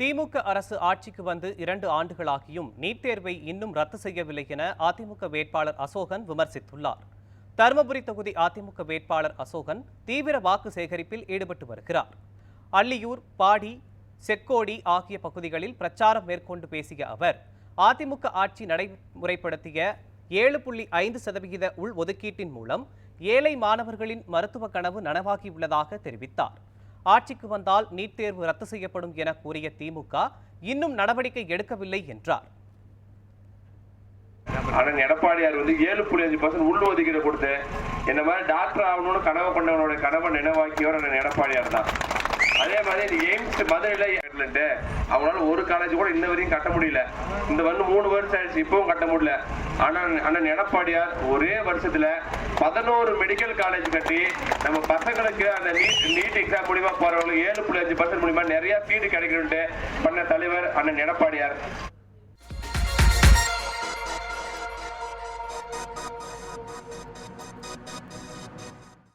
திமுக அரசு ஆட்சிக்கு வந்து இரண்டு ஆண்டுகளாகியும் நீட் தேர்வை இன்னும் ரத்து செய்யவில்லை என அதிமுக வேட்பாளர் அசோகன் விமர்சித்துள்ளார். தருமபுரி தொகுதி அதிமுக வேட்பாளர் அசோகன் தீவிர வாக்கு சேகரிப்பில் ஈடுபட்டு வருகிறார். அள்ளியூர் பாடி செக்கோடி ஆகிய பகுதிகளில் பிரச்சாரம் மேற்கொண்டு பேசிய அவர் அதிமுக ஆட்சி நடைமுறைப்படுத்திய ஏழு புள்ளி ஐந்து சதவிகித உள் ஒதுக்கீட்டின் மூலம் ஏழை மாணவர்களின் மருத்துவ கனவு நனவாகியுள்ளதாக தெரிவித்தார். ஆட்சிக்கு வந்தால் நீட் தேர்வு ரத்து செய்யப்படும் என கூறிய திமுக இன்னும் நடவடிக்கை எடுக்கவில்லை என்றார். அண்ணன் எடப்பாடியார் வந்து ஏழு புள்ளி அஞ்சு பர்சன்ட் உள் ஒதுக்கீடு கொடுத்து இந்த மாதிரி டாக்டர் ஆகணும்னு கனவு கொண்டவனோட கனவை நினைவாக்கியவர் அண்ணன் எடப்பாடியார் தான். அதே மாதிரி இந்த எய்ம்ஸ் மதுரையில் அவனால அவங்களால ஒரு காலேஜ் கூட இன்ன வரையும் கட்ட முடியல. இந்த வந்து மூணு வருஷம் ஆயிடுச்சு இப்பவும் கட்ட முடியல. ஆனா அண்ணன் எடப்பாடியார் ஒரே வருஷத்துல பதினோரு மெடிக்கல் காலேஜ் கட்டி நம்ம பசங்களுக்கு அந்த நீட் நீட் எக்ஸாம் மூலியமா போறவங்களுக்கு ஏழு புள்ளி அஞ்சு பர்சன்ட் மூலியமா நிறைய சீட்டு கிடைக்கணும்ட்டு பண்ண தலைவர் அண்ணன் எடப்பாடியார்.